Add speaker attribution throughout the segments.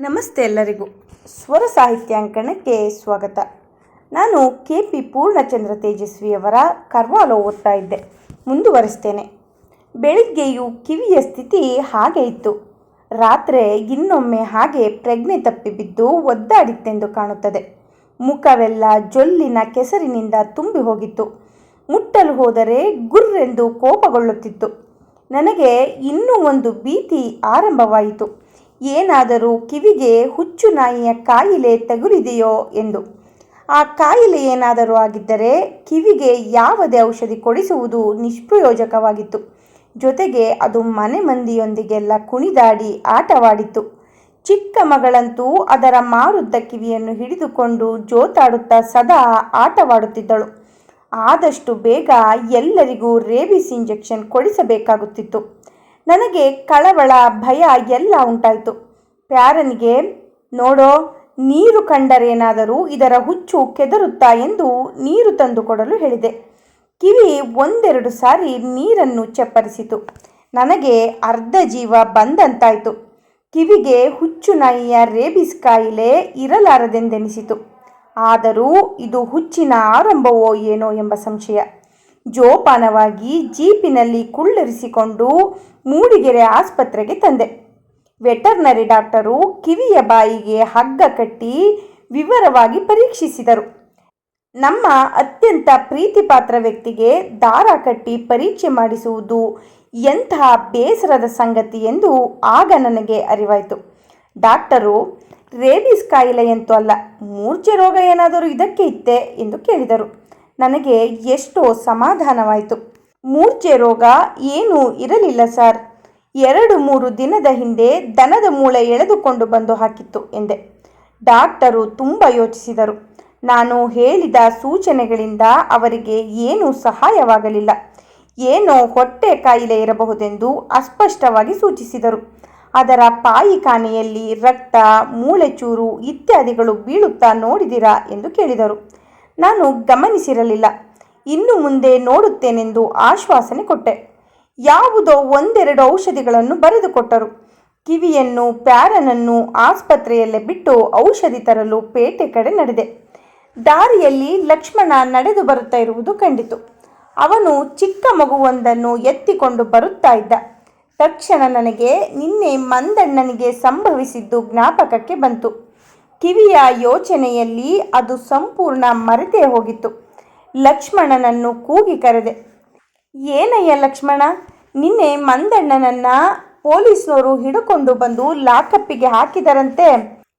Speaker 1: ನಮಸ್ತೆ ಎಲ್ಲರಿಗೂ. ಸ್ವರ ಸಾಹಿತ್ಯಾಂಕಣಕ್ಕೆ ಸ್ವಾಗತ. ನಾನು ಕೆ ಪಿ ಪೂರ್ಣಚಂದ್ರ ತೇಜಸ್ವಿಯವರ ಕರ್ವಾಲೋ ಓದ್ತಾ ಇದ್ದೆ. ಮುಂದುವರಿಸ್ತೇನೆ. ಬೆಳಿಗ್ಗೆಯೂ ಕಿವಿಯ ಸ್ಥಿತಿ ಹಾಗೆ ಇತ್ತು. ರಾತ್ರಿ ಇನ್ನೊಮ್ಮೆ ಹಾಗೆ ಪ್ರಜ್ಞೆ ತಪ್ಪಿ ಬಿದ್ದು ಒದ್ದಾಡಿತ್ತೆಂದು ಕಾಣುತ್ತದೆ. ಮುಖವೆಲ್ಲ ಜೊಲ್ಲಿನ ಕೆಸರಿನಿಂದ ತುಂಬಿ ಹೋಗಿತ್ತು. ಮುಟ್ಟಲು ಹೋದರೆ ಗುರ್ರೆಂದು ಕೋಪಗೊಳ್ಳುತ್ತಿತ್ತು. ನನಗೆ ಇನ್ನೂ ಒಂದು ಭೀತಿ ಆರಂಭವಾಯಿತು. ಏನಾದರೂ ಕಿವಿಗೆ ಹುಚ್ಚು ನಾಯಿಯ ಕಾಯಿಲೆ ತಗುಲಿದೆಯೋ ಎಂದು. ಆ ಕಾಯಿಲೆ ಏನಾದರೂ ಆಗಿದ್ದರೆ ಕಿವಿಗೆ ಯಾವುದೇ ಔಷಧಿ ಕೊಡಿಸುವುದು ನಿಷ್ಪ್ರಯೋಜಕವಾಗಿತ್ತು. ಜೊತೆಗೆ ಅದು ಮನೆ ಮಂದಿಯೊಂದಿಗೆಲ್ಲ ಕುಣಿದಾಡಿ ಆಟವಾಡಿತ್ತು. ಚಿಕ್ಕ ಮಗಳಂತೂ ಅದರ ಮಾರುದ್ದ ಕಿವಿಯನ್ನು ಹಿಡಿದುಕೊಂಡು ಜೋತಾಡುತ್ತಾ ಸದಾ ಆಟವಾಡುತ್ತಿದ್ದಳು. ಆದಷ್ಟು ಬೇಗ ಎಲ್ಲರಿಗೂ ರೇಬಿಸ್ ಇಂಜೆಕ್ಷನ್ ಕೊಡಿಸಬೇಕಾಗುತ್ತಿತ್ತು. ನನಗೆ ಕಳವಳ, ಭಯ ಎಲ್ಲ ಉಂಟಾಯಿತು. ಪ್ಯಾರನಿಗೆ, ನೋಡೋ, ನೀರು ಕಂಡರೇನಾದರೂ ಇದರ ಹುಚ್ಚು ಕೆದರುತ್ತಾ ಎಂದು ನೀರು ತಂದುಕೊಡಲು ಹೇಳಿದೆ. ಕಿವಿ ಒಂದೆರಡು ಸಾರಿ ನೀರನ್ನು ಚಪ್ಪರಿಸಿತು. ನನಗೆ ಅರ್ಧ ಜೀವ ಬಂದಂತಾಯಿತು. ಕಿವಿಗೆ ಹುಚ್ಚು ನಾಯಿಯ ರೇಬಿಸ್ ಕಾಯಿಲೆ ಇರಲಾರದೆಂದೆನಿಸಿತು. ಆದರೂ ಇದು ಹುಚ್ಚಿನ ಆರಂಭವೋ ಏನೋ ಎಂಬ ಸಂಶಯ. ಜೋಪಾನವಾಗಿ ಜೀಪಿನಲ್ಲಿ ಕುಳ್ಳರಿಸಿಕೊಂಡು ಮೂಡಿಗೆರೆ ಆಸ್ಪತ್ರೆಗೆ ತಂದೆ. ವೆಟರ್ನರಿ ಡಾಕ್ಟರು ಕಿವಿಯ ಬಾಯಿಗೆ ಹಗ್ಗ ಕಟ್ಟಿ ವಿವರವಾಗಿ ಪರೀಕ್ಷಿಸಿದರು. ನಮ್ಮ ಅತ್ಯಂತ ಪ್ರೀತಿಪಾತ್ರ ವ್ಯಕ್ತಿಗೆ ದಾರ ಕಟ್ಟಿ ಪರೀಕ್ಷೆ ಮಾಡಿಸುವುದು ಎಂತಹ ಬೇಸರದ ಸಂಗತಿ ಎಂದು ಆಗ ನನಗೆ ಅರಿವಾಯಿತು. ಡಾಕ್ಟರು, ರೇಬಿಸ್ ಕಾಯಿಲೆಯಂತೂ ಅಲ್ಲ, ಮೂರ್ಛೆ ರೋಗ ಏನಾದರೂ ಇದಕ್ಕೆ ಇತ್ತೆ ಎಂದು ಕೇಳಿದರು. ನನಗೆ ಎಷ್ಟೋ ಸಮಾಧಾನವಾಯಿತು. ಮೂರ್ಛೆ ರೋಗ ಏನೂ ಇರಲಿಲ್ಲ ಸರ್. ಎರಡು ಮೂರು ದಿನದ ಹಿಂದೆ ದನದ ಮೂಳೆ ಎಳೆದುಕೊಂಡು ಬಂದು ಹಾಕಿತ್ತು ಎಂದೆ. ಡಾಕ್ಟರು ತುಂಬ ಯೋಚಿಸಿದರು. ನಾನು ಹೇಳಿದ ಸೂಚನೆಗಳಿಂದ ಅವರಿಗೆ ಏನೂ ಸಹಾಯವಾಗಲಿಲ್ಲ. ಏನೋ ಹೊಟ್ಟೆ ಕಾಯಿಲೆ ಇರಬಹುದೆಂದು ಅಸ್ಪಷ್ಟವಾಗಿ ಸೂಚಿಸಿದರು. ಅದರ ಪಾಯಿಖಾನೆಯಲ್ಲಿ ರಕ್ತ ಮೂಳೆಚೂರು ಇತ್ಯಾದಿಗಳು ಬೀಳುತ್ತಾ ನೋಡಿದಿರಾ ಎಂದು ಕೇಳಿದರು. ನಾನು ಗಮನಿಸಿರಲಿಲ್ಲ. ಇನ್ನು ಮುಂದೆ ನೋಡುತ್ತೇನೆಂದು ಆಶ್ವಾಸನೆ ಕೊಟ್ಟೆ. ಯಾವುದೋ ಒಂದೆರಡು ಔಷಧಿಗಳನ್ನು ಬರೆದುಕೊಟ್ಟರು. ಕಿವಿಯನ್ನು ಪ್ಯಾರನನ್ನು ಆಸ್ಪತ್ರೆಯಲ್ಲೇ ಬಿಟ್ಟು ಔಷಧಿ ತರಲು ಪೇಟೆ ಕಡೆ ನಡೆದೆ. ದಾರಿಯಲ್ಲಿ ಲಕ್ಷ್ಮಣ ನಡೆದು ಬರುತ್ತಾ ಇರುವುದು ಕಂಡಿತು. ಅವನು ಚಿಕ್ಕ ಮಗುವೊಂದನ್ನು ಎತ್ತಿಕೊಂಡು ಬರುತ್ತಾ ಇದ್ದ. ತಕ್ಷಣ ನನಗೆ ನಿನ್ನೆ ಮಂದಣ್ಣನಿಗೆ ಸಂಭವಿಸಿದ್ದು ಜ್ಞಾಪಕಕ್ಕೆ ಬಂತು. ಕಿವಿಯ ಯೋಚನೆಯಲ್ಲಿ ಅದು ಸಂಪೂರ್ಣ ಮರೆತೇ ಹೋಗಿತ್ತು. ಲಕ್ಷ್ಮಣನನ್ನು ಕೂಗಿ ಕರೆದೆ, ಏನಯ್ಯ ಲಕ್ಷ್ಮಣ, ನಿನ್ನೆ ಮಂದಣ್ಣನನ್ನ ಪೊಲೀಸ್ನವರು ಹಿಡುಕೊಂಡು ಬಂದು ಲಾಕಪ್ಪಿಗೆ ಹಾಕಿದರಂತೆ.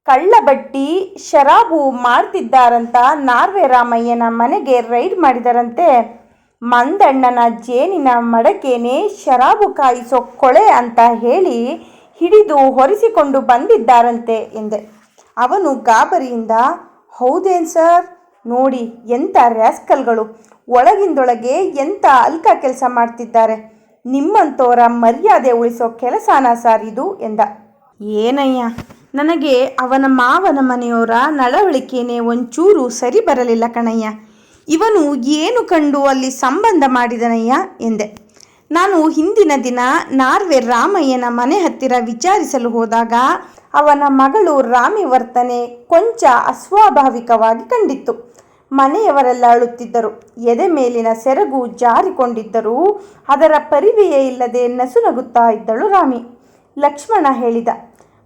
Speaker 1: ಕಳ್ಳಬಟ್ಟಿ, ಶರಾಬು ಮಾಡ್ತಿದ್ದಾರಂತ ನಾರ್ವೆ ರಾಮಯ್ಯನ ಮನೆಗೆ ರೈಡ್ ಮಾಡಿದರಂತೆ. ಮಂದಣ್ಣನ ಜೇನಿನ ಮಡಕೇನೆ ಶರಾಬು ಕಾಯಿಸೋ ಕೊಳೆ ಅಂತ ಹೇಳಿ ಹಿಡಿದು ಹೊರಿಸಿಕೊಂಡು ಬಂದಿದ್ದಾರಂತೆ, ಎಂದೆ. ಅವನು ಗಾಬರಿಯಿಂದ, ಹೌದೇನ್ ಸರ್? ನೋಡಿ, ಎಂಥ ರ್ಯಾಸ್ಕಲ್ಗಳು ಒಳಗಿಂದೊಳಗೆ ಎಂಥ ಅಲ್ಕ ಕೆಲಸ ಮಾಡ್ತಿದ್ದಾರೆ. ನಿಮ್ಮಂಥವರ ಮರ್ಯಾದೆ ಉಳಿಸೋ ಕೆಲಸನ ಸರ್ ಇದು? ಎಂದ. ಏನಯ್ಯ? ನನಗೆ ಅವನ ಮಾವನ ಮನೆಯವರ ನಡವಳಿಕೆನೇ ಒಂಚೂರು ಸರಿ ಬರಲಿಲ್ಲ ಕಣಯ್ಯ. ಇವನು ಏನು ಕಂಡು ಅಲ್ಲಿ ಸಂಬಂಧ ಮಾಡಿದನಯ್ಯ? ಎಂದೆ. ನಾನು ಹಿಂದಿನ ದಿನ ನಾರ್ವೆ ರಾಮಯ್ಯನ ಮನೆ ಹತ್ತಿರ ವಿಚಾರಿಸಲು ಹೋದಾಗ ಅವನ ಮಗಳು ರಾಮಿ ವರ್ತನೆ ಕೊಂಚ ಅಸ್ವಾಭಾವಿಕವಾಗಿ ಕಂಡಿತ್ತು. ಮನೆಯವರೆಲ್ಲ ಅಳುತ್ತಿದ್ದರು. ಎದೆ ಮೇಲಿನ ಸೆರಗು ಜಾರಿಕೊಂಡಿದ್ದರೂ ಅದರ ಪರಿವೆಯೇ ಇಲ್ಲದೆ ನಸುನಗುತ್ತಾ ಇದ್ದಳು ರಾಮಿ. ಲಕ್ಷ್ಮಣ ಹೇಳಿದ,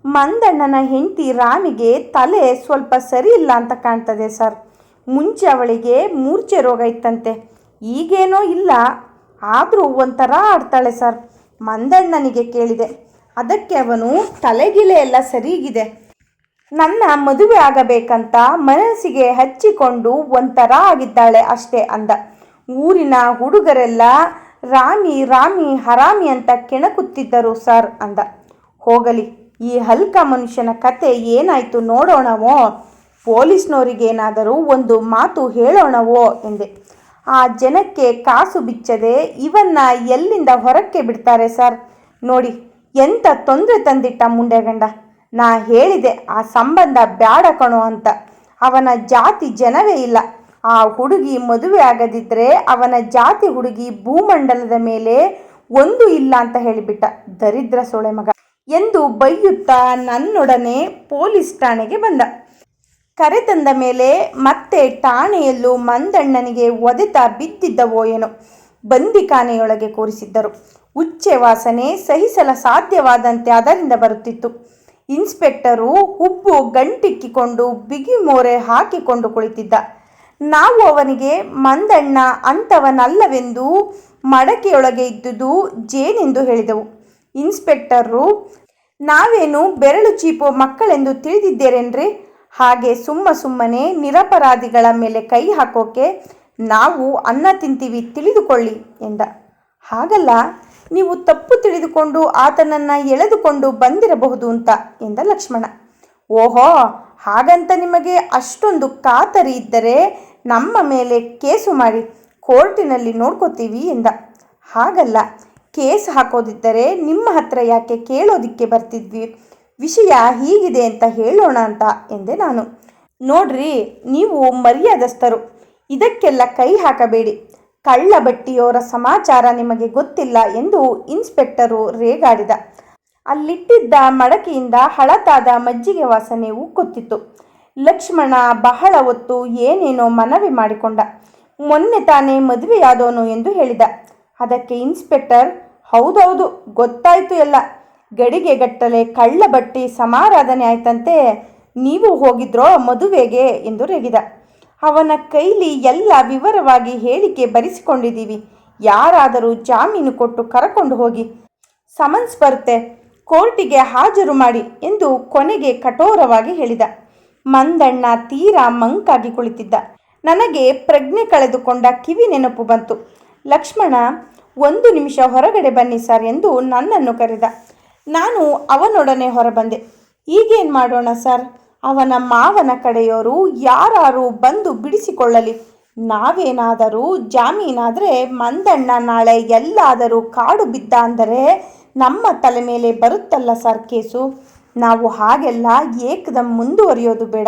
Speaker 1: ಮಂದಣ್ಣನ ಹೆಂಡತಿ ರಾಮಿಗೆ ತಲೆ ಸ್ವಲ್ಪ ಸರಿ ಇಲ್ಲ ಅಂತ ಕಾಣ್ತದೆ ಸರ್. ಮುಂಚೆ ಅವಳಿಗೆ ಮೂರ್ಛೆ ರೋಗ ಇತ್ತಂತೆ. ಈಗೇನೋ ಇಲ್ಲ. ಆದರೂ ಒಂಥರ ಆಡ್ತಾಳೆ ಸರ್, ಮಂದಣ್ಣನಿಗೆ ಕೇಳಿದೆ. ಅದಕ್ಕೆ ಅವನು ತಲೆಗಿಲೆ ಎಲ್ಲ ಸರಿಗಿದೆ. ನನ್ನ ಮದುವೆ ಆಗಬೇಕಂತ ಮನಸ್ಸಿಗೆ ಹಚ್ಚಿಕೊಂಡು ಒಂಥರ ಆಗಿದ್ದಾಳೆ ಅಷ್ಟೇ ಅಂದ. ಊರಿನ ಹುಡುಗರೆಲ್ಲ ರಾಮಿ ರಾಮಿ ಹರಾಮಿ ಅಂತ ಕೆಣಕುತ್ತಿದ್ದರು ಸರ್ ಅಂದ. ಹೋಗಲಿ, ಈ ಹಲ್ಕ ಮನುಷ್ಯನ ಕತೆ ಏನಾಯಿತು ನೋಡೋಣವೋ, ಪೊಲೀಸ್ನವರಿಗೇನಾದರೂ ಒಂದು ಮಾತು ಹೇಳೋಣವೋ ಎಂದೆ. ಆ ಜನಕ್ಕೆ ಕಾಸು ಬಿಚ್ಚದೆ ಇವನ್ನ ಎಲ್ಲಿಂದ ಹೊರಕ್ಕೆ ಬಿಡ್ತಾರೆ ಸರ್? ನೋಡಿ ಎಂಥ ತೊಂದರೆ ತಂದಿಟ್ಟ ಮುಂಡೆಗಂಡ ನಾ ಹೇಳಿದೆ, ಆ ಸಂಬಂಧ ಬ್ಯಾಡ ಕಣೋ ಅಂತ. ಅವನ ಜಾತಿ ಜನವೇ ಇಲ್ಲ. ಆ ಹುಡುಗಿ ಮದುವೆ ಆಗದಿದ್ದರೆ ಅವನ ಜಾತಿ ಹುಡುಗಿ ಭೂಮಂಡಲದ ಮೇಲೆ ಒಂದು ಇಲ್ಲ ಅಂತ ಹೇಳಿಬಿಟ್ಟ ದರಿದ್ರ ಸೊಳೆ ಮಗ ಎಂದು ಬೈಯುತ್ತಾ ನನ್ನೊಡನೆ ಪೊಲೀಸ್ ಠಾಣೆಗೆ ಬಂದ. ಕರೆ ತಂದ ಮೇಲೆ ಮತ್ತೆ ಠಾಣೆಯಲ್ಲೂ ಮಂದಣ್ಣನಿಗೆ ಒದೆತ ಬಿದ್ದಿದ್ದವೋ ಏನೋ ಬಂದಿಖಾನೆಯೊಳಗೆ ಕೂರಿಸಿದ್ದರು. ಉಚ್ಚೆ ವಾಸನೆ ಸಹಿಸಲ ಸಾಧ್ಯವಾದಂತೆ ಅದರಿಂದ ಬರುತ್ತಿತ್ತು. ಇನ್ಸ್ಪೆಕ್ಟರು ಹುಬ್ಬು ಗಂಟಿಕ್ಕಿಕೊಂಡು ಬಿಗಿ ಮೋರೆ ಹಾಕಿಕೊಂಡು ಕುಳಿತಿದ್ದ. ನಾವು ಅವನಿಗೆ, ಮಂದಣ್ಣ ಅಂಥವನಲ್ಲವೆಂದು ಮಡಕೆಯೊಳಗೆ ಇದ್ದುದು ಜೇನೆಂದು ಹೇಳಿದೆವು. ಇನ್ಸ್ಪೆಕ್ಟರು, ನಾವೇನು ಬೆರಳು ಚೀಪೋ ಮಕ್ಕಳೆಂದು ತಿಳಿದಿದ್ದೇರೇನ್ರಿ? ಹಾಗೆ ಸುಮ್ಮ ಸುಮ್ಮನೆ ನಿರಪರಾಧಿಗಳ ಮೇಲೆ ಕೈ ಹಾಕೋಕೆ ನಾವು ಅನ್ನ ತಿಂತೀವಿ, ತಿಳಿದುಕೊಳ್ಳಿ ಎಂದ. ಹಾಗಲ್ಲ. ನೀವು ತಪ್ಪು ತಿಳಿದುಕೊಂಡು ಆತನನ್ನು ಎಳೆದುಕೊಂಡು ಬಂದಿರಬಹುದು ಅಂತ ಎಂದ ಲಕ್ಷ್ಮಣ. ಓಹೋ, ಹಾಗಂತ ನಿಮಗೆ ಅಷ್ಟೊಂದು ಕಾತರಿ ಇದ್ದರೆ ನಮ್ಮ ಮೇಲೆ ಕೇಸು ಮಾಡಿ ಕೋರ್ಟಿನಲ್ಲಿ ನೋಡ್ಕೋತೀವಿ ಎಂದ. ಹಾಗಲ್ಲ, ಕೇಸ್ ಹಾಕೋದಿದ್ದರೆ ನಿಮ್ಮ ಹತ್ರ ಯಾಕೆ ಕೇಳೋದಿಕ್ಕೆ ಬರ್ತಿದ್ವಿ? ವಿಷಯ ಹೀಗಿದೆ ಅಂತ ಹೇಳೋಣ ಅಂತ ಎಂದೆ ನಾನು. ನೋಡ್ರಿ, ನೀವು ಮರ್ಯಾದಸ್ಥರು. ಇದಕ್ಕೆಲ್ಲ ಕೈ ಹಾಕಬೇಡಿ. ಕಳ್ಳ ಬಟ್ಟಿಯವರ ಸಮಾಚಾರ ನಿಮಗೆ ಗೊತ್ತಿಲ್ಲ ಎಂದು ಇನ್ಸ್ಪೆಕ್ಟರು ರೇಗಾಡಿದ. ಅಲ್ಲಿಟ್ಟಿದ್ದ ಮಡಕೆಯಿಂದ ಹಳತಾದ ಮಜ್ಜಿಗೆ ವಾಸನೆ ಉಕ್ಕುತ್ತಿತ್ತು. ಲಕ್ಷ್ಮಣ ಬಹಳ ಹೊತ್ತು ಏನೇನೋ ಮನವಿ ಮಾಡಿಕೊಂಡ. ಮೊನ್ನೆ ತಾನೇ ಮದುವೆಯಾದವನು ಎಂದು ಹೇಳಿದ. ಅದಕ್ಕೆ ಇನ್ಸ್ಪೆಕ್ಟರ್, ಹೌದೌದು, ಗೊತ್ತಾಯಿತು ಎಲ್ಲ. ಗಡಿಗೆ ಗಟ್ಟಲೆ ಕಳ್ಳ ಬಟ್ಟಿ ಸಮಾರಾಧನೆ ಆಯ್ತಂತೆ. ನೀವು ಹೋಗಿದ್ರೋ ಮದುವೆಗೆ ಎಂದು ರೇಗಿದ. ಅವನ ಕೈಲಿ ಎಲ್ಲ ವಿವರವಾಗಿ ಹೇಳಿಕೆ ಬರೆಸಿಕೊಂಡಿದ್ದೀವಿ. ಯಾರಾದರೂ ಜಾಮೀನು ಕೊಟ್ಟು ಕರಕೊಂಡು ಹೋಗಿ ಸಮನ್ಸ್ ಬರುತ್ತೆ ಕೋರ್ಟಿಗೆ ಹಾಜರು ಮಾಡಿ ಎಂದು ಕೊನೆಗೆ ಕಠೋರವಾಗಿ ಹೇಳಿದ. ಮಂದಣ್ಣ ತೀರಾ ಮಂಕಾಗಿ ಕುಳಿತಿದ್ದ. ನನಗೆ ಪ್ರಜ್ಞೆ ಕಳೆದುಕೊಂಡ ಕಿವಿ ನೆನಪು ಬಂತು. ಲಕ್ಷ್ಮಣ, ಒಂದು ನಿಮಿಷ ಹೊರಗಡೆ ಬನ್ನಿ ಸರ್ ಎಂದು ನನ್ನನ್ನು ಕರೆದ. ನಾನು ಅವನೊಡನೆ ಹೊರಬಂದೆ. ಈಗೇನು ಮಾಡೋಣ ಸರ್? ಅವನ ಮಾವನ ಕಡೆಯವರು ಯಾರು ಬಂದು ಬಿಡಿಸಿಕೊಳ್ಳಲಿ. ನಾವೇನಾದರೂ ಜಾಮೀನಾದರೆ ಮಂದಣ್ಣ ನಾಳೆ ಎಲ್ಲಾದರೂ ಕಾಡು ಬಿದ್ದ ಅಂದರೆ ನಮ್ಮ ತಲೆ ಮೇಲೆ ಬರುತ್ತಲ್ಲ ಸರ್ ಕೇಸು? ನಾವು ಹಾಗೆಲ್ಲ ಏಕದಂ ಮುಂದುವರಿಯೋದು ಬೇಡ.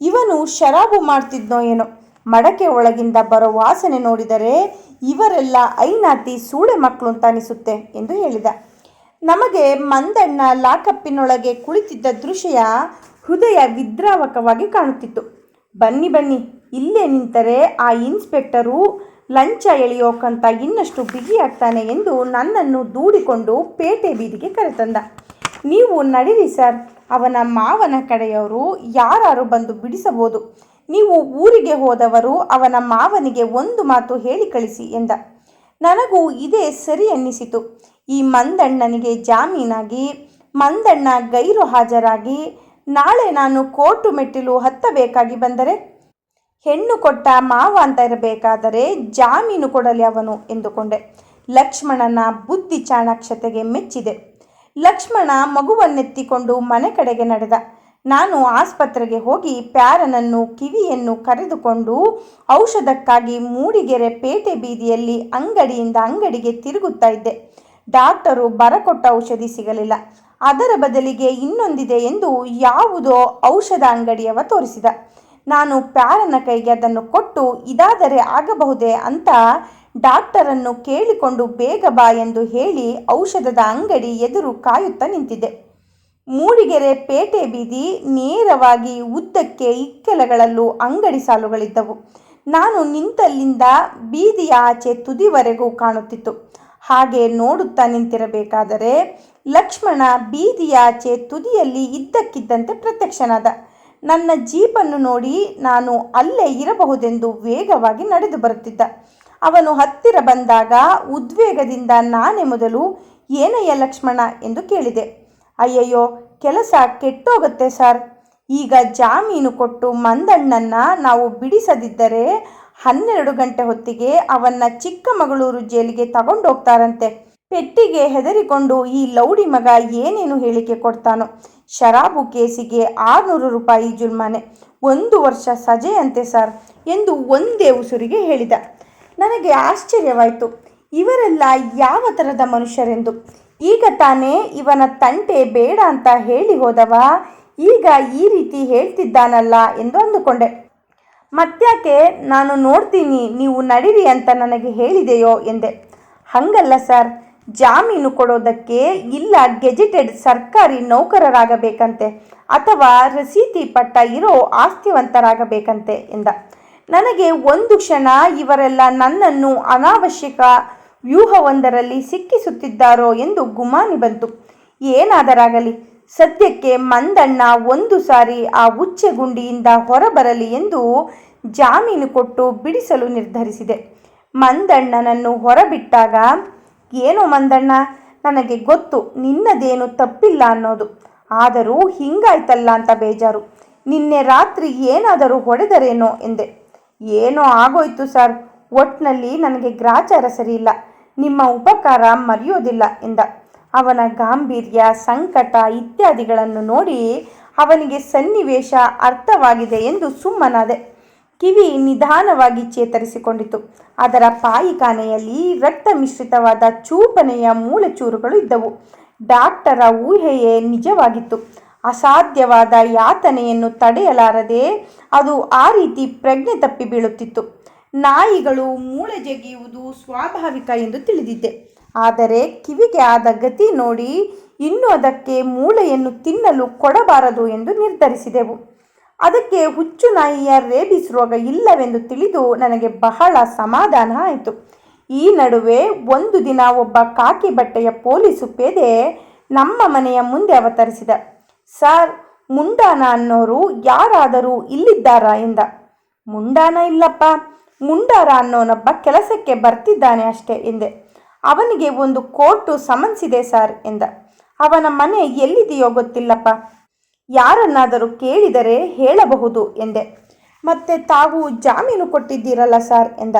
Speaker 1: ಇವನು ಶರಾಬು ಮಾಡ್ತಿದ್ನೋ ಏನೋ? ಮಡಕೆ ಒಳಗಿಂದ ಬರೋ ವಾಸನೆ ನೋಡಿದರೆ ಇವರೆಲ್ಲ ಐನಾತಿ ಸೂಳೆ ಮಕ್ಕಳು ಅಂತ ಅನಿಸುತ್ತೆ ಎಂದು ಹೇಳಿದ. ನಮಗೆ ಮಂದಣ್ಣ ಲಾಕಪ್ಪಿನೊಳಗೆ ಕುಳಿತಿದ್ದ ದೃಶ್ಯ ಹೃದಯ ವಿದ್ರಾವಕವಾಗಿ ಕಾಣುತ್ತಿತ್ತು. ಬನ್ನಿ ಬನ್ನಿ, ಇಲ್ಲೇ ನಿಂತರೆ ಆ ಇನ್ಸ್ಪೆಕ್ಟರು ಲಂಚ ಎಳೆಯೋಕಂತ ಇನ್ನಷ್ಟು ಬಿಗಿಯಾಗ್ತಾನೆ ಎಂದು ನನ್ನನ್ನು ದೂಡಿಕೊಂಡು ಪೇಟೆ ಬೀದಿಗೆ ಕರೆತಂದ. ನೀವು ನಡೀರಿ ಸರ್, ಅವನ ಮಾವನ ಕಡೆಯವರು ಯಾರು ಬಂದು ಬಿಡಿಸಬಹುದು. ನೀವು ಊರಿಗೆ ಹೋದವರು ಅವನ ಮಾವನಿಗೆ ಒಂದು ಮಾತು ಹೇಳಿ ಕಳಿಸಿ ಎಂದ. ನನಗೂ ಇದೇ ಸರಿ ಅನ್ನಿಸಿತು. ಈ ಮಂದಣ್ಣನಿಗೆ ಜಾಮೀನಾಗಿ, ಮಂದಣ್ಣ ಗೈರು ಹಾಜರಾಗಿ ನಾಳೆ ನಾನು ಕೋಟು ಮೆಟ್ಟಿಲು ಹತ್ತಬೇಕಾಗಿ ಬಂದರೆ? ಹೆಣ್ಣು ಕೊಟ್ಟ ಮಾವ ಅಂತ ಇರಬೇಕಾದರೆ ಜಾಮೀನು ಕೊಡಲಿ ಅವನು ಎಂದುಕೊಂಡೆ. ಲಕ್ಷ್ಮಣನ ಬುದ್ಧಿ ಚಾಣಾಕ್ಷತೆಗೆ ಮೆಚ್ಚಿದೆ. ಲಕ್ಷ್ಮಣ ಮಗುವನ್ನೆತ್ತಿಕೊಂಡು ಮನೆ ಕಡೆಗೆ ನಡೆದ. ನಾನು ಆಸ್ಪತ್ರೆಗೆ ಹೋಗಿ ಪ್ಯಾರನನ್ನು, ಕಿವಿಯನ್ನು ಕರೆದುಕೊಂಡು ಔಷಧಕ್ಕಾಗಿ ಮೂಡಿಗೆರೆ ಪೇಟೆ ಬೀದಿಯಲ್ಲಿ ಅಂಗಡಿಯಿಂದ ಅಂಗಡಿಗೆ ತಿರುಗುತ್ತಾ ಇದ್ದೆ. ಡಾಕ್ಟರು ಬರಕೊಟ್ಟ ಔಷಧಿ ಸಿಗಲಿಲ್ಲ. ಅದರ ಬದಲಿಗೆ ಇನ್ನೊಂದಿದೆ ಎಂದು ಯಾವುದೋ ಔಷಧ ಅಂಗಡಿಯವ ತೋರಿಸಿದ. ನಾನು ಪ್ಯಾರನ ಕೈಗೆ ಅದನ್ನು ಕೊಟ್ಟು ಇದಾದರೆ ಆಗಬಹುದೇ ಅಂತ ಡಾಕ್ಟರನ್ನು ಕೇಳಿಕೊಂಡು ಬೇಗ ಬಾ ಎಂದು ಹೇಳಿ ಔಷಧದ ಅಂಗಡಿ ಎದುರು ಕಾಯುತ್ತಾ ನಿಂತಿದೆ ಮೂಡಿಗೆರೆ ಪೇಟೆ ಬೀದಿ ನೇರವಾಗಿ ಉದ್ದಕ್ಕೆ ಇಕ್ಕೆಲಗಳಲ್ಲೂ ಅಂಗಡಿ ಸಾಲುಗಳಿದ್ದವು. ನಾನು ನಿಂತಲ್ಲಿಂದ ಬೀದಿಯ ಆಚೆ ತುದಿವರೆಗೂ ಕಾಣುತ್ತಿತ್ತು. ಹಾಗೆ ನೋಡುತ್ತಾ ನಿಂತಿರಬೇಕಾದರೆ ಲಕ್ಷ್ಮಣ ಬೀದಿಯಾಚೆ ತುದಿಯಲ್ಲಿ ಇದ್ದಕ್ಕಿದ್ದಂತೆ ಪ್ರತ್ಯಕ್ಷನಾದ. ನನ್ನ ಜೀಪನ್ನು ನೋಡಿ ನಾನು ಅಲ್ಲೇ ಇರಬಹುದೆಂದು ವೇಗವಾಗಿ ನಡೆದು ಬರುತ್ತಿದ್ದ. ಅವನು ಹತ್ತಿರ ಬಂದಾಗ ಉದ್ವೇಗದಿಂದ ನಾನೇ ಮೊದಲು ಏನಯ್ಯ ಲಕ್ಷ್ಮಣ ಎಂದು ಕೇಳಿದೆ. ಅಯ್ಯಯ್ಯೋ, ಕೆಲಸ ಕೆಟ್ಟೋಗುತ್ತೆ ಸರ್. ಈಗ ಜಾಮೀನು ಕೊಟ್ಟು ಮಂದಣ್ಣನ್ನ ನಾವು ಬಿಡಿಸದಿದ್ದರೆ ಹನ್ನೆರಡು ಗಂಟೆ ಹೊತ್ತಿಗೆ ಅವನ್ನ ಚಿಕ್ಕಮಗಳೂರು ಜೈಲಿಗೆ ತಗೊಂಡೋಗ್ತಾರಂತೆ. ಪೆಟ್ಟಿಗೆ ಹೆದರಿಕೊಂಡು ಈ ಲೌಡಿ ಮಗ ಏನೇನು ಹೇಳಿಕೆ ಕೊಡ್ತಾನೋ? ಶರಾಬು ಕೇಸಿಗೆ ಆರುನೂರು ರೂಪಾಯಿ ಜುಲ್ಮಾನೆ. ಒಂದು ವರ್ಷ ಸಜೆಯಂತೆ ಸರ್ ಎಂದು ಒಂದೇ ಉಸುರಿಗೆ ಹೇಳಿದ. ನನಗೆ ಆಶ್ಚರ್ಯವಾಯಿತು. ಇವರೆಲ್ಲ ಯಾವ ಥರದ ಮನುಷ್ಯರೆಂದು? ಈಗ ತಾನೇ ಇವನ ತಂಟೆ ಬೇಡ ಅಂತ ಹೇಳಿ ಹೋದವ? ಈಗ ಈ ರೀತಿ ಹೇಳ್ತಿದ್ದಾನಲ್ಲ ಎಂದು ಅಂದುಕೊಂಡೆ. ಮತ್ತ್ಯಾಕೆ ನಾನು ನೋಡ್ತೀನಿ ನೀವು ನಡೀರಿ ಅಂತ ನನಗೆ ಹೇಳಿದೆಯೋ ಎಂದೆ. ಹಂಗಲ್ಲ ಸರ್. ಜಾಮೀನು ಕೊಡೋದಕ್ಕೆ ಇಲ್ಲ, ಗೆಜೆಟೆಡ್ ಸರ್ಕಾರಿ ನೌಕರರಾಗಬೇಕಂತೆ ಅಥವಾ ರಸೀತಿ ಪಟ್ಟ ಇರೋ ಆಸ್ತಿವಂತರಾಗಬೇಕಂತೆ ಎಂದ. ನನಗೆ ಒಂದು ಕ್ಷಣ ಇವರೆಲ್ಲ ನನ್ನನ್ನು ಅನಾವಶ್ಯಕ ವ್ಯೂಹವೊಂದರಲ್ಲಿ ಸಿಕ್ಕಿಸುತ್ತಿದ್ದಾರೋ ಎಂದು ಗುಮಾನಿ ಬಂತು. ಏನಾದರಾಗಲಿ, ಸದ್ಯಕ್ಕೆ ಮಂದಣ್ಣ ಒಂದು ಸಾರಿ ಆ ಉಚ್ಚೆ ಗುಂಡಿಯಿಂದ ಹೊರಬರಲಿ ಎಂದು ಜಾಮೀನು ಕೊಟ್ಟು ಬಿಡಿಸಲು ನಿರ್ಧರಿಸಿದೆ. ಮಂದಣ್ಣನನ್ನು ಹೊರಬಿಟ್ಟಾಗ ಏನೋ ಮಂದಣ್ಣ? ನನಗೆ ಗೊತ್ತು ನಿನ್ನದೇನು ತಪ್ಪಿಲ್ಲ ಅನ್ನೋದು. ಆದರೂ ಹಿಂಗಾಯ್ತಲ್ಲ ಅಂತ ಬೇಜಾರು. ನಿನ್ನೆ ರಾತ್ರಿ ಏನಾದರೂ ಹೊಡೆದರೇನೋ ಎಂದೆ. ಏನೋ ಆಗೋಯ್ತು ಸರ್. ಒಟ್ನಲ್ಲಿ ನನಗೆ ಗ್ರಾಚಾರ ಸರಿಯಿಲ್ಲ. ನಿಮ್ಮ ಉಪಕಾರ ಮರೆಯೋದಿಲ್ಲ ಎಂದ. ಅವನ ಗಾಂಭೀರ್ಯ, ಸಂಕಟ ಇತ್ಯಾದಿಗಳನ್ನು ನೋಡಿ ಅವನಿಗೆ ಸನ್ನಿವೇಶ ಅರ್ಥವಾಗಿದೆ ಎಂದು ಸುಮ್ಮನಾದೆ. ಕಿವಿ ನಿಧಾನವಾಗಿ ಚೇತರಿಸಿಕೊಂಡಿತು. ಅದರ ಪಾಯಿಖಾನೆಯಲ್ಲಿ ರಕ್ತ ಮಿಶ್ರಿತವಾದ ಚೂಪನೆಯ ಮೂಲಚೂರುಗಳು ಇದ್ದವು. ಡಾಕ್ಟರ ಊಹೆಯೇ ನಿಜವಾಗಿತ್ತು. ಅಸಾಧ್ಯವಾದ ಯಾತನೆಯನ್ನು ತಡೆಯಲಾರದೆ ಅದು ಆ ರೀತಿ ಪ್ರಜ್ಞೆ ತಪ್ಪಿ ಬೀಳುತ್ತಿತ್ತು. ನಾಯಿಗಳು ಮೂಳೆ ಜಗಿಯುವುದು ಸ್ವಾಭಾವಿಕ ಎಂದು ತಿಳಿದಿದ್ದೆ. ಆದರೆ ಕಿವಿಗೆ ಆದ ಗತಿ ನೋಡಿ ಇನ್ನು ಅದಕ್ಕೆ ಮೂಳೆಯನ್ನು ತಿನ್ನಲು ಕೊಡಬಾರದು ಎಂದು ನಿರ್ಧರಿಸಿದೆವು. ಅದಕ್ಕೆ ಹುಚ್ಚು ನಾಯಿಯ ರೇಬಿಸ್ ರೋಗ ಇಲ್ಲವೆಂದು ತಿಳಿದು ನನಗೆ ಬಹಳ ಸಮಾಧಾನ ಆಯಿತು. ಈ ನಡುವೆ ಒಂದು ದಿನ ಒಬ್ಬ ಕಾಕಿ ಬಟ್ಟೆಯ ಪೊಲೀಸು ಪೇದೆ ನಮ್ಮ ಮನೆಯ ಮುಂದೆ ಅವತರಿಸಿದ. ಸರ್, ಮುಂಡಾನ ಅನ್ನೋರು ಯಾರಾದರೂ ಇಲ್ಲಿದ್ದಾರಾ? ಎಂದ. ಮುಂಡಾನ ಇಲ್ಲಪ್ಪ. ಮುಂಡಾರ ಅನ್ನೋನೊಬ್ಬ ಕೆಲಸಕ್ಕೆ ಬರ್ತಿದ್ದಾನೆ ಅಷ್ಟೇ, ಎಂದೆ. ಅವನಿಗೆ ಒಂದು ಕೋರ್ಟು ಸಮನ್ಸಿದೆ ಸರ್, ಎಂದ. ಅವನ ಮನೆ ಎಲ್ಲಿದೆಯೋ ಗೊತ್ತಿಲ್ಲಪ್ಪ. ಯಾರನ್ನಾದರೂ ಕೇಳಿದರೆ ಹೇಳಬಹುದು ಎಂದೆ. ಮತ್ತೆ ತಾವು ಜಾಮೀನು ಕೊಟ್ಟಿದ್ದೀರಲ್ಲ ಸರ್ ಎಂದ.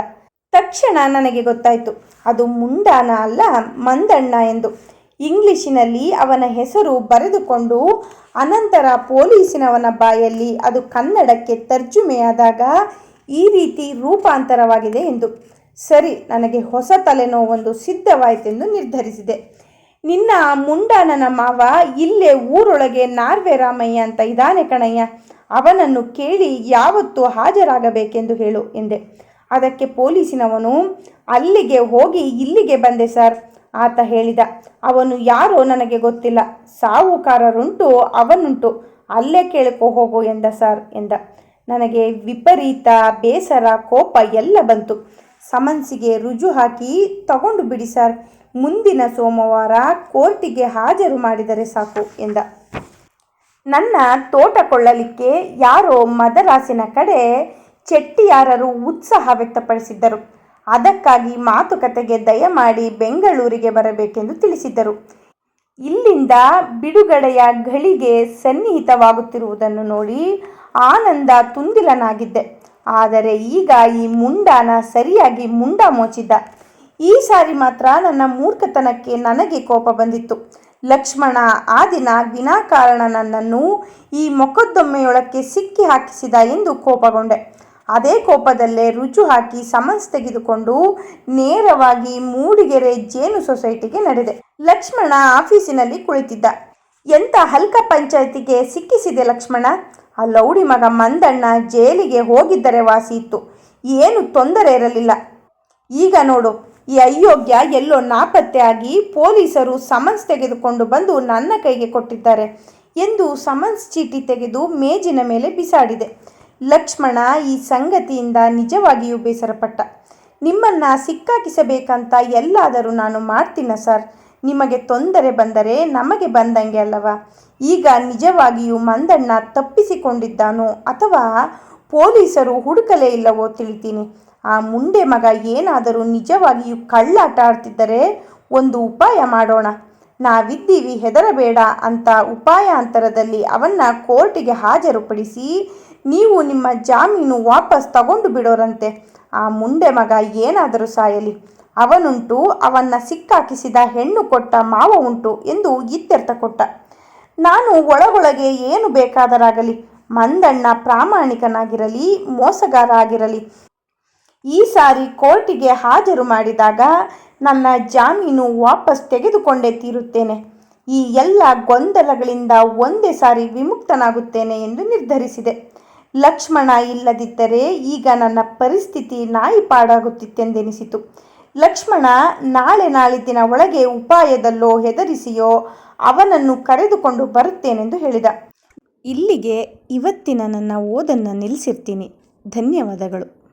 Speaker 1: ತಕ್ಷಣ ನನಗೆ ಗೊತ್ತಾಯಿತು. ಅದು ಮುಂಡಾನ ಅಲ್ಲ, ಮಂದಣ್ಣ ಎಂದು. ಇಂಗ್ಲಿಶಿನಲ್ಲಿ ಅವನ ಹೆಸರು ಬರೆದುಕೊಂಡು ಅನಂತರ ಪೊಲೀಸಿನವನ ಬಾಯಲ್ಲಿ ಅದು ಕನ್ನಡಕ್ಕೆ ತರ್ಜುಮೆಯಾದಾಗ ಈ ರೀತಿ ರೂಪಾಂತರವಾಗಿದೆ ಎಂದು. ಸರಿ, ನನಗೆ ಹೊಸ ತಲೆನೋವೊಂದು ಸಿದ್ಧವಾಯಿತೆಂದು ನಿರ್ಧರಿಸಿದೆ. ನಿನ್ನ ಮುಂಡಾನನ ಮಾವ, ಇಲ್ಲೇ ಊರೊಳಗೆ ನಾರ್ವೆ ರಾಮಯ್ಯ ಅಂತ ಇದ್ದಾನೆ ಕಣಯ್ಯ. ಅವನನ್ನು ಕೇಳಿ ಯಾವತ್ತು ಹಾಜರಾಗಬೇಕೆಂದು ಹೇಳು ಎಂದೆ. ಅದಕ್ಕೆ ಪೊಲೀಸಿನವನು, ಅಲ್ಲಿಗೆ ಹೋಗಿ ಇಲ್ಲಿಗೆ ಬಂದೆ ಸರ್ ಆತ ಹೇಳಿದ. ಅವನು ಯಾರೋ ನನಗೆ ಗೊತ್ತಿಲ್ಲ. ಸಾವುಕಾರರುಂಟು, ಅವನುಂಟು. ಅಲ್ಲೇ ಕೇಳ್ಕೊ ಹೋಗು ಎಂದ ಸರ್ ಎಂದ. ನನಗೆ ವಿಪರೀತ ಬೇಸರ, ಕೋಪ ಎಲ್ಲ ಬಂತು. ಸಮನ್ಸಿಗೆ ರುಜು ಹಾಕಿ ತಗೊಂಡು ಬಿಡಿ ಸರ್. ಮುಂದಿನ ಸೋಮವಾರ ಕೋರ್ಟಿಗೆ ಹಾಜರು ಮಾಡಿದರೆ ಸಾಕು ಎಂದ. ನನ್ನ ತೋಟ ಕೊಳ್ಳಲಿಕ್ಕೆ ಯಾರೋ ಮದರಾಸಿನ ಕಡೆ ಚೆಟ್ಟಿಯಾರರು ಉತ್ಸಾಹ ವ್ಯಕ್ತಪಡಿಸಿದ್ದರು. ಅದಕ್ಕಾಗಿ ಮಾತುಕತೆಗೆ ದಯಮಾಡಿ ಬೆಂಗಳೂರಿಗೆ ಬರಬೇಕೆಂದು ತಿಳಿಸಿದ್ದರು. ಇಲ್ಲಿಂದ ಬಿಡುಗಡೆಯ ಘಳಿಗೆ ಸನ್ನಿಹಿತವಾಗುತ್ತಿರುವುದನ್ನು ನೋಡಿ ಆನಂದ ತುಂದಿಲನಾಗಿದ್ದೆ ಆದರೆ ಈಗ ಈ ಮುಂಡಾನ ಸರಿಯಾಗಿ ಮುಂಡ ಮೋಚಿದ್ದ. ಈ ಸಾರಿ ಮಾತ್ರ ನನ್ನ ಮೂರ್ಖತನಕ್ಕೆ ನನಗೆ ಕೋಪ ಬಂದಿತ್ತು. ಲಕ್ಷ್ಮಣ ಆ ದಿನ ವಿನಾಕಾರಣ ನನ್ನನ್ನು ಈ ಮೊಕದ್ದೊಮ್ಮೆಯೊಳಕ್ಕೆ ಸಿಕ್ಕಿ ಹಾಕಿಸಿದ ಎಂದು ಕೋಪಗೊಂಡೆ. ಅದೇ ಕೋಪದಲ್ಲೇ ರುಚು ಹಾಕಿ ಸಮನ್ಸ್ ತೆಗೆದುಕೊಂಡು ನೇರವಾಗಿ ಮೂಡಿಗೆರೆ ಜೇನು ಸೊಸೈಟಿಗೆ ನಡೆದೆ. ಲಕ್ಷ್ಮಣ ಆಫೀಸಿನಲ್ಲಿ ಕುಳಿತಿದ್ದ. ಎಂಥ ಹಲ್ಕ ಪಂಚಾಯತಿಗೆ ಸಿಕ್ಕಿಸಿದೆ ಲಕ್ಷ್ಮಣ? ಆ ಲೌಡಿ ಮಗ ಮಂದಣ್ಣ ಜೈಲಿಗೆ ಹೋಗಿದ್ದರೆ ವಾಸಿ ಇತ್ತು ಏನು ತೊಂದರೆ ಇರಲಿಲ್ಲ. ಈಗ ನೋಡು. ಈ ಅಯೋಗ್ಯ ಎಲ್ಲೋ ನಾಪತ್ತೆಯಾಗಿ ಪೊಲೀಸರು ಸಮನ್ಸ್ ತೆಗೆದುಕೊಂಡು ಬಂದು ನನ್ನ ಕೈಗೆ ಕೊಟ್ಟಿದ್ದಾರೆ ಎಂದು ಸಮನ್ಸ್ ಚೀಟಿ ತೆಗೆದು ಮೇಜಿನ ಮೇಲೆ ಬಿಸಾಡಿದೆ. ಲಕ್ಷ್ಮಣ ಈ ಸಂಗತಿಯಿಂದ ನಿಜವಾಗಿಯೂ ಬೇಸರಪಟ್ಟ. ನಿಮ್ಮನ್ನು ಸಿಕ್ಕಾಕಿಸಬೇಕಂತ ಎಲ್ಲಾದರೂ ನಾನು ಮಾಡ್ತೀನ ಸರ್? ನಿಮಗೆ ತೊಂದರೆ ಬಂದರೆ ನಮಗೆ ಬಂದಂಗೆ ಅಲ್ಲವಾ? ಈಗ ನಿಜವಾಗಿಯೂ ಮಂದಣ್ಣ ತಪ್ಪಿಸಿಕೊಂಡಿದ್ದಾನೋ ಅಥವಾ ಪೊಲೀಸರು ಹುಡುಕಲೇ ಇಲ್ಲವೋ ತಿಳಿತೀನಿ. ಆ ಮುಂಡೆ ಮಗ ಏನಾದರೂ ನಿಜವಾಗಿಯೂ ಕಳ್ಳಾಟ ಆಡ್ತಿದ್ದರೆ ಒಂದು ಉಪಾಯ ಮಾಡೋಣ. ನಾವಿದ್ದೀವಿ, ಹೆದರಬೇಡ ಅಂತ ಉಪಾಯಾಂತರದಲ್ಲಿ ಅವನ್ನ ಕೋರ್ಟಿಗೆ ಹಾಜರುಪಡಿಸಿ ನೀವು ನಿಮ್ಮ ಜಾಮೀನು ವಾಪಸ್ ತಗೊಂಡು ಬಿಡೋರಂತೆ. ಆ ಮುಂಡೆ ಮಗ ಏನಾದರೂ ಸಾಯಲಿ. ಅವನುಂಟು, ಅವನ್ನ ಸಿಕ್ಕಾಕಿಸಿದ ಹೆಣ್ಣು ಕೊಟ್ಟ ಮಾವ ಉಂಟು ಎಂದು ಇತ್ಯರ್ಥ ಕೊಟ್ಟ. ನಾನು ಒಳಗೊಳಗೆ ಏನು ಬೇಕಾದರಾಗಲಿ. ಮಂದಣ್ಣ ಪ್ರಾಮಾಣಿಕನಾಗಿರಲಿ ಮೋಸಗಾರ ಆಗಿರಲಿ ಈ ಸಾರಿ ಕೋರ್ಟಿಗೆ ಹಾಜರು ಮಾಡಿದಾಗ ನನ್ನ ಜಾಮೀನು ವಾಪಸ್ ತೆಗೆದುಕೊಂಡೇ ತೀರುತ್ತೇನೆ. ಈ ಎಲ್ಲ ಗೊಂದಲಗಳಿಂದ ಒಂದೇ ಸಾರಿ ವಿಮುಕ್ತನಾಗುತ್ತೇನೆ ಎಂದು ನಿರ್ಧರಿಸಿದೆ. ಲಕ್ಷ್ಮಣ ಇಲ್ಲದಿದ್ದರೆ ಈಗ ನನ್ನ ಪರಿಸ್ಥಿತಿ ನಾಯಿ ಪಾಡಾಗುತ್ತಿತ್ತೆಂದೆನಿಸಿತು ಲಕ್ಷ್ಮಣ ನಾಳೆ ನಾಳಿದ್ದಿನ ಒಳಗೆ ಉಪಾಯದಲ್ಲೋ ಹೆದರಿಸಿಯೋ ಅವನನ್ನು ಕರೆದುಕೊಂಡು ಬರುತ್ತೇನೆಂದು ಹೇಳಿದ. ಇಲ್ಲಿಗೆ ಇವತ್ತಿನ ನನ್ನ ಓದನ್ನು ನಿಲ್ಲಿಸಿರ್ತೀನಿ. ಧನ್ಯವಾದಗಳು.